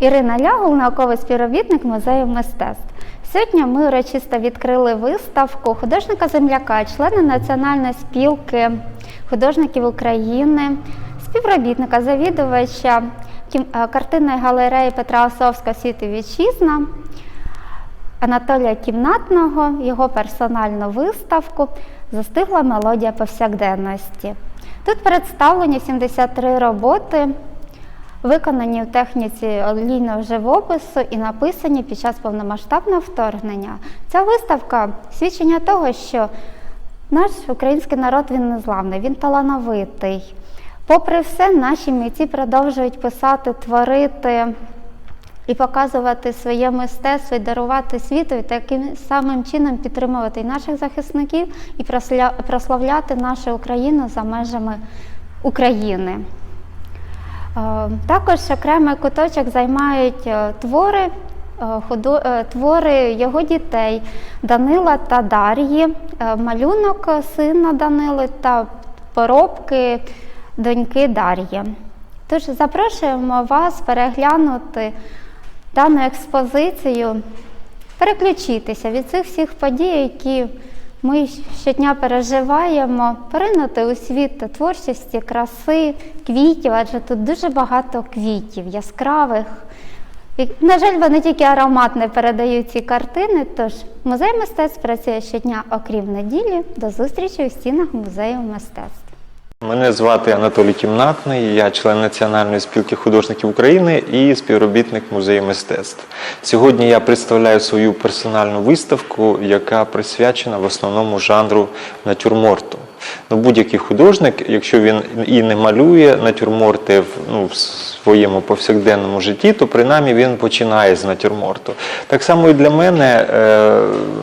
Ірина Лягул, науковий співробітник музею мистецтв. Сьогодні ми урочисто відкрили виставку художника земляка, члена Національної спілки художників України, співробітника, завідувача е, картинної галереї Петра Осовського «Світ і вітчизна. Анатолія Кімнатного, його персональну виставку Застигла мелодія повсякденності. Тут представлені 73 роботи, виконані в техніці олійного живопису і написані під час повномасштабного вторгнення. Ця виставка свідчення того, що наш український народ він незламний, він талановитий. Попри все, наші митці продовжують писати, творити і показувати своє мистецтво, і дарувати світу, і таким самим чином підтримувати і наших захисників, і прославляти нашу Україну за межами України. Е, Також окремий куточок займають е, твори, е, твори його дітей Данила та Дар'ї, малюнок сина Данили та поробки доньки Дар'ї. Тож запрошуємо вас переглянути дану експозицію, переключитися від цих всіх подій, які ми щодня переживаємо, поринути у світ творчості, краси, квітів, адже тут дуже багато квітів, яскравих. І, на жаль, вони тільки аромат не передають ці картини. Тож музей мистецтв працює щодня, окрім неділі. До зустрічі у стінах музею мистецтв. Мене звати Анатолій Кімнатний, я член Національної спілки художників України і співробітник музею мистецтв. Сьогодні я представляю свою персональну виставку, яка присвячена в основному жанру натюрморту. Ну, будь-який художник, якщо він і не малює натюрморти ну, своєму повсякденному житті, то принаймні він починає з натюрморту. Так само і для мене е,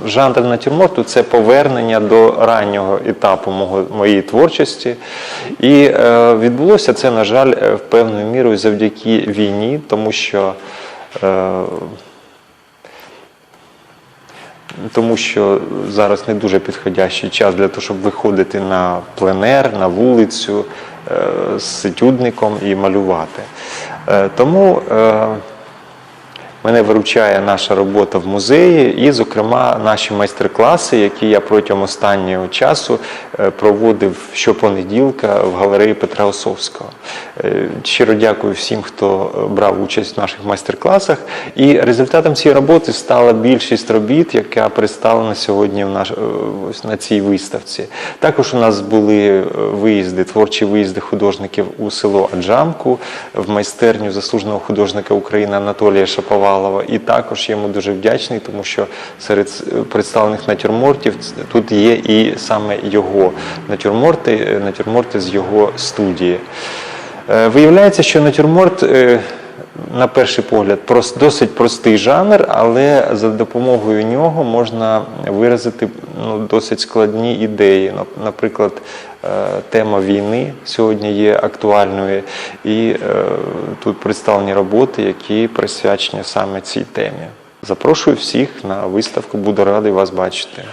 жанр натюрморту це повернення до раннього етапу моєї творчості. І е, відбулося це, на жаль, е, певною мірою завдяки війні, тому що. Тому що зараз не дуже підходящий час для того, щоб виходити на пленер, на вулицю з етюдником і малювати. Е, Тому е, Мене виручає наша робота в музеї, і, зокрема, наші майстер-класи, які я протягом останнього часу е, проводив щопонеділка в галереї Петра Осовського. Е, Щиро дякую всім, хто брав участь в наших майстер-класах. І результатом цієї роботи стала більшість робіт, яка представлена сьогодні в наш, е, на цій виставці. Також у нас були е, виїзди, творчі виїзди художників у село Аджамку, в майстерню заслуженого художника України Анатолія Шаповалова. І також йому дуже вдячний, тому що серед представлених натюрмортів тут є і саме його натюрморти, е, натюрморти з його студії. Е, Виявляється, що натюрморт, е, на перший погляд, досить простий жанр, але за допомогою нього можна виразити ну, досить складні ідеї. Нап- Наприклад, е, тема війни сьогодні є актуальною, і е, тут представлені роботи, які присвячені саме цій темі. Запрошую всіх на виставку, буду радий вас бачити.